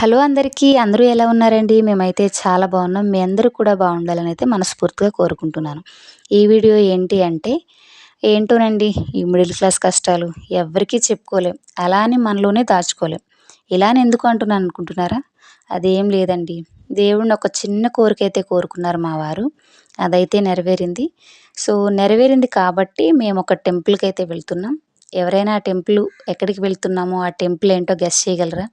Hello అందరికీ అందరూ ఎలా ఉన్నారండి? మేమైతే చాలా బాగున్నాం. మీ అందరూ కూడా బాగుండాలని అయితే మనస్ఫూర్తిగా కోరుకుంటున్నాను. ఈ వీడియో ఏంటి అంటే ఏంటోనండి ఈ మిడిల్ క్లాస్ కష్టాలు ఎవరికీ చెప్పుకోలేం. అలా అని మనలోనే దాచుకోలేం. ఇలానే ఎందుకు అంటున్నాను అనుకుంటున్నారా? అదేం లేదండి. దేవుడిని ఒక చిన్న కోరిక అయితే కోరుకున్నారు మా వారు. అదైతే నెరవేరింది. సో నెరవేరింది కాబట్టి మేము ఒక టెంపుల్కి అయితే వెళ్తున్నాం. ఎవరైనా ఆ టెంపుల్ ఎక్కడికి వెళ్తున్నామో ఆ టెంపుల్ ఏంటో గెస్ చేయగలరా?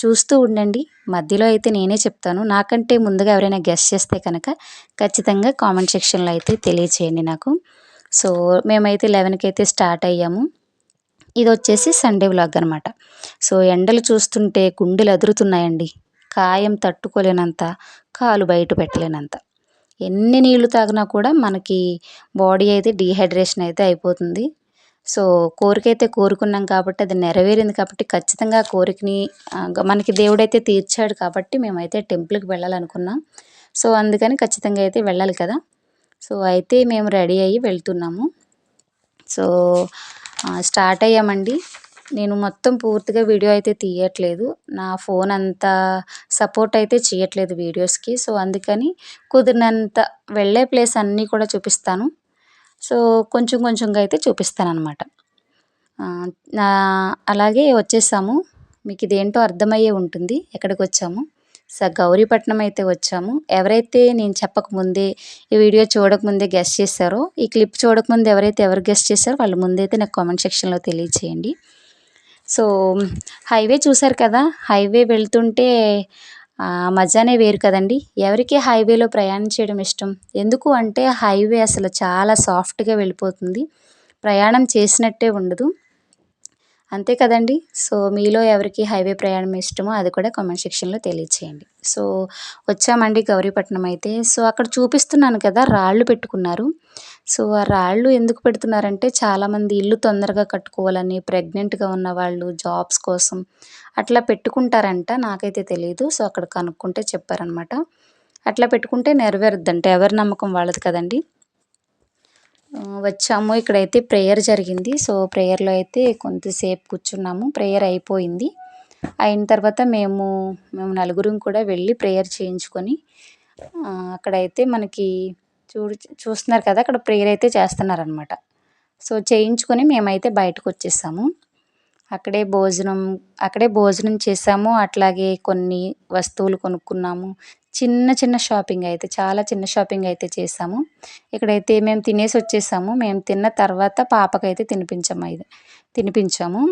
చూస్తూ ఉండండి. మధ్యలో అయితే నేనే చెప్తాను. నాకంటే ముందుగా ఎవరైనా గెస్ చేస్తే కనుక ఖచ్చితంగా కామెంట్ సెక్షన్లో అయితే తెలియచేయండి నాకు. సో మేమైతే లెవెన్కి అయితే స్టార్ట్ అయ్యాము. ఇది వచ్చేసి సండే వ్లాగ్ అనమాట సో ఎండలు చూస్తుంటే గుండెలు అదురుతున్నాయండి. కాయం తట్టుకోలేనంత కాలు బయట పెట్టలేనంత. ఎన్ని నీళ్ళు తాగినా కూడా మనకి బాడీ అయితే డీహైడ్రేషన్ అయితే అయిపోతుంది. సో కోరిక అయితే కోరుకున్నాం కాబట్టి అది నెరవేరింది కాబట్టి ఖచ్చితంగా కోరికని మనకి దేవుడైతే తీర్చాడు కాబట్టి మేమైతే టెంపుల్కి వెళ్ళాలనుకున్నాం. సో అందుకని ఖచ్చితంగా అయితే వెళ్ళాలి కదా. సో అయితే మేము రెడీ అయ్యి వెళ్తున్నాము. సో స్టార్ట్ అయ్యామండి. నేను మొత్తం పూర్తిగా వీడియో అయితే తీయట్లేదు. నా ఫోన్ అంత సపోర్ట్ అయితే చేయట్లేదు వీడియోస్కి. సో అందుకని కుదిరినంత వెళ్ళే ప్లేస్ అన్నీ కూడా చూపిస్తాను. సో కొంచెం కొంచెంగా అయితే చూపిస్తానమాట అలాగే వచ్చేసాము. మీకు ఇదేంటో అర్థమయ్యే ఉంటుంది. ఎక్కడికి వచ్చాము స గౌరీపట్నం అయితే వచ్చాము. ఎవరైతే నేను చెప్పకముందే ఈ వీడియో చూడకముందే గెస్ట్ చేశారో ఈ క్లిప్ చూడకముందు ఎవరైతే ఎవరు గెస్ట్ చేశారో వాళ్ళ ముందైతే నాకు కామెంట్ సెక్షన్లో తెలియచేయండి. సో హైవే చూసారు కదా? హైవే వెళ్తుంటే మజానే వేరు కదండి. ఎవరికి హైవేలో ప్రయాణం చేయడం ఇష్టం? ఎందుకు అంటే హైవే అసలు చాలా సాఫ్ట్గా వెళ్ళిపోతుంది. ప్రయాణం చేసినట్టే ఉండదు. అంతే కదండి. సో మీలో ఎవరికి హైవే ప్రయాణం ఇష్టమో అది కూడా కామెంట్ సెక్షన్లో తెలియచేయండి. సో వచ్చామండి గౌరీపట్నం అయితే. సో అక్కడ చూపిస్తున్నాను కదా రాళ్ళు పెట్టుకున్నారు. సో ఆ రాళ్ళు ఎందుకు పెడుతున్నారంటే చాలామంది ఇల్లు తొందరగా కట్టుకోవాలని ప్రెగ్నెంట్గా ఉన్న వాళ్ళు జాబ్స్ కోసం అట్లా పెట్టుకుంటారంట. నాకైతే తెలియదు సో అక్కడ కనుక్కుంటే చెప్పారనమాట. అట్లా పెట్టుకుంటే నెరవేరుద్దంట. ఎవరి నమ్మకం వాళ్ళది కదండి. వచ్చాము. ఇక్కడైతే ప్రేయర్ జరిగింది. సో ప్రేయర్లో అయితే కొంతసేపు కూర్చున్నాము. ప్రేయర్ అయిపోయింది. అయిన తర్వాత మేము మేము నలుగురం కూడా వెళ్ళి ప్రేయర్ చేయించుకొని అక్కడైతే మనకి చూడు చూస్తున్నారు కదా అక్కడ ప్రేయర్ అయితే చేస్తున్నారనమాట సో చేయించుకొని మేమైతే బయటకు వచ్చేసాము అక్కడే భోజనం అక్కడే భోజనం చేసాము. అట్లాగే కొన్ని వస్తువులు కొనుక్కున్నాము. చిన్న చిన్న షాపింగ్ అయితే చాలా చిన్న షాపింగ్ అయితే చేసాము. ఇక్కడైతే మేము తినేసి వచ్చేసాము. మేము తిన్న తర్వాత పాపకైతే తినిపించాము ఇది తినిపించాము.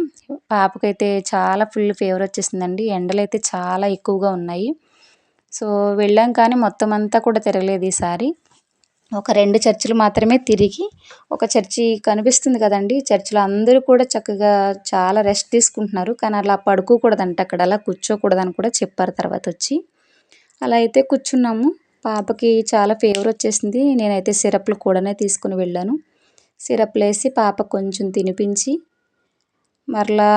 పాపకైతే చాలా ఫుల్ ఫీవర్ వచ్చేసిందండి. ఎండలు అయితే చాలా ఎక్కువగా ఉన్నాయి. సో వెళ్ళాం కానీ మొత్తం అంతా కూడా తిరగలేదు ఈసారి. ఒక రెండు చర్చిలు మాత్రమే తిరిగి ఒక చర్చి కనిపిస్తుంది కదండి. చర్చిలో అందరూ కూడా చక్కగా చాలా రెస్ట్ తీసుకుంటున్నారు. కానీ అలా పడుకోకూడదంట అక్కడ. అలా కూర్చోకూడదని కూడా చెప్పారు తర్వాత వచ్చి. అలా అయితే కూర్చున్నాము. పాపకి చాలా ఫీవర్ వచ్చేసింది. నేనైతే సిరప్లు కూడానే తీసుకుని వెళ్ళాను. సిరప్లు వేసి పాప కొంచెం తినిపించి మరలా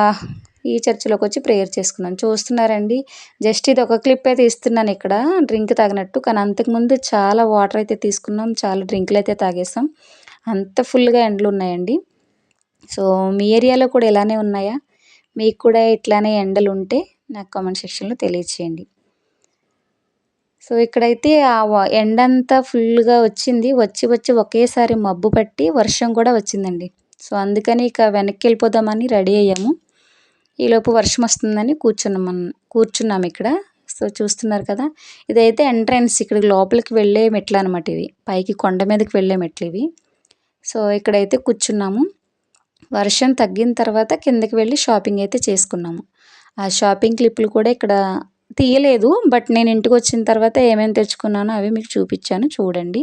ఈ చర్చిలోకి వచ్చి ప్రేయర్ చేసుకున్నాను. చూస్తున్నారండి జస్ట్ ఇది ఒక క్లిప్ అయితే ఇస్తున్నాను ఇక్కడ డ్రింక్ తాగినట్టు. కానీ అంతకుముందు చాలా వాటర్ అయితే తీసుకున్నాం చాలా డ్రింకులు అయితే తాగేసాం. అంత ఫుల్గా ఎండలు ఉన్నాయండి. సో మీ ఏరియాలో కూడా ఇలానే ఉన్నాయా? మీకు కూడా ఇట్లానే ఎండలు ఉంటే నాకు కామెంట్ సెక్షన్లో తెలియచేయండి. సో ఇక్కడైతే ఆ ఎండంతా ఫుల్గా వచ్చింది. వచ్చి వచ్చి ఒకేసారి మబ్బు పట్టి వర్షం కూడా వచ్చిందండి. సో అందుకని ఇక వెనక్కి వెళ్ళిపోదామని రెడీ అయ్యాము. ఈలోపు వర్షం వస్తుందని కూర్చున్నాం కూర్చున్నాం ఇక్కడ. సో చూస్తున్నారు కదా ఇదైతే ఎంట్రన్స్ ఇక్కడ లోపలికి వెళ్ళే మెట్లు అనమాట ఇవి. పైకి కొండ మీదకి వెళ్ళే మెట్లు ఇవి. సో ఇక్కడైతే కూర్చున్నాము. వర్షం తగ్గిన తర్వాత కిందకి వెళ్ళి షాపింగ్ అయితే చేసుకున్నాము. ఆ షాపింగ్ క్లిప్పులు కూడా ఇక్కడ తీయలేదు బట్ నేను ఇంటికి వచ్చిన తర్వాత ఏమేమి తెచ్చుకున్నానో అవి మీకు చూపించాను చూడండి.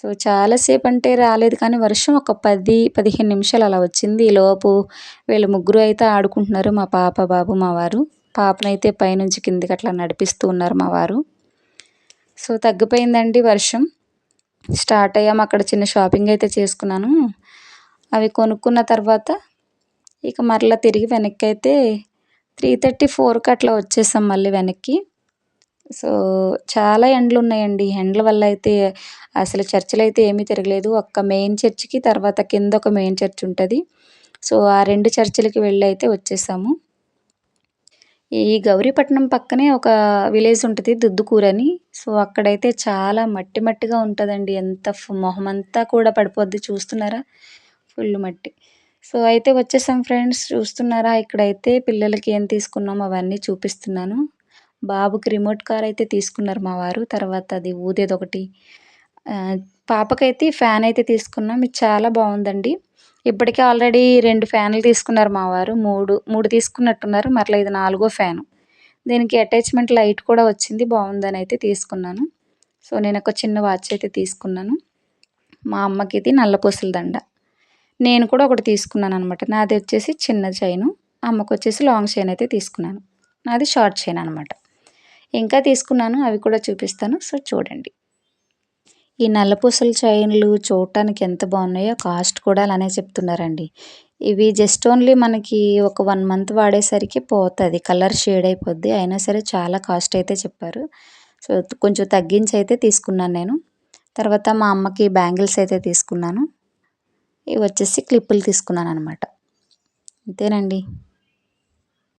సో చాలాసేపు అంటే రాలేదు కానీ వర్షం ఒక పది పదిహేను నిమిషాలు అలా వచ్చింది. ఈలోపు వీళ్ళు ముగ్గురు అయితే ఆడుకుంటున్నారు మా పాప బాబు మా వారు. పాపనైతే పైనుంచి కిందికి అట్లా నడిపిస్తూ ఉన్నారు మా వారు. సో తగ్గిపోయిందండి వర్షం. స్టార్ట్ అయ్యాము అక్కడ చిన్న షాపింగ్ అయితే చేసుకున్నాను. అవి కొనుక్కున్న తర్వాత ఇక మరలా తిరిగి వెనక్కి అయితే త్రీ థర్టీ ఫోర్కి అట్లా వచ్చేసాం మళ్ళీ వెనక్కి. సో చాలా ఎండలు ఉన్నాయండి ఎండల వల్ల అయితే అసలు చర్చిలు అయితే ఏమీ తిరగలేదు. ఒక్క మెయిన్ చర్చికి తర్వాత కింద ఒక మెయిన్ చర్చ్ ఉంటుంది. సో ఆ రెండు చర్చిలకి వెళ్ళి అయితే వచ్చేసాము. ఈ గౌరీపట్నం పక్కనే ఒక విలేజ్ ఉంటుంది దుద్దుకూరు అని సో అక్కడైతే చాలా మట్టి మట్టిగా ఉంటుందండి. ఎంత మొహం అంతా కూడా పడిపోద్ది చూస్తున్నారా? ఫుల్ మట్టి. సో అయితే వచ్చేసాం ఫ్రెండ్స్. చూస్తున్నారా? ఇక్కడైతే పిల్లలకి ఏం తీసుకున్నాం అవన్నీ చూపిస్తున్నాను. బాబుకి రిమోట్ కార్ అయితే తీసుకున్నారు మా వారు. తర్వాత అది ఊదేది ఒకటి. పాపకైతే ఫ్యాన్ అయితే తీసుకున్నాం. ఇది చాలా బాగుందండి. ఇప్పటికే ఆల్రెడీ రెండు ఫ్యాన్లు తీసుకున్నారు మా వారు. మూడు మూడు తీసుకున్నట్టున్నారు. మరలా ఇది నాలుగో ఫ్యాను. దీనికి అటాచ్మెంట్ లైట్ కూడా వచ్చింది. బాగుందని అయితే తీసుకున్నాను. సో నేను ఒక చిన్న వాచ్ అయితే తీసుకున్నాను. మా అమ్మకి ఇది నల్లపూసల దండ. నేను కూడా ఒకటి తీసుకున్నాను అనమాట నాది వచ్చేసి చిన్న చైను అమ్మకు వచ్చేసి లాంగ్ చైన్ అయితే తీసుకున్నాను. నాది షార్ట్ చైన్ అనమాట ఇంకా తీసుకున్నాను అవి కూడా చూపిస్తాను. సో చూడండి. ఈ నల్లపూసల చైన్లు చూడటానికి ఎంత బాగున్నాయో కాస్ట్ కూడా అలానే చెప్తున్నారండి. ఇవి జస్ట్ ఓన్లీ మనకి ఒక వన్ మంత్ వాడేసరికి పోతుంది. కలర్ షేడ్ అయిపోద్ది. అయినా సరే చాలా కాస్ట్ అయితే చెప్పారు. సో కొంచెం తగ్గించి అయితే తీసుకున్నాను నేను. తర్వాత మా అమ్మకి బ్యాంగిల్స్ అయితే తీసుకున్నాను. ఇవి వచ్చేసి క్లిప్పులు తీసుకున్నాను అనమాట అంతేనండి.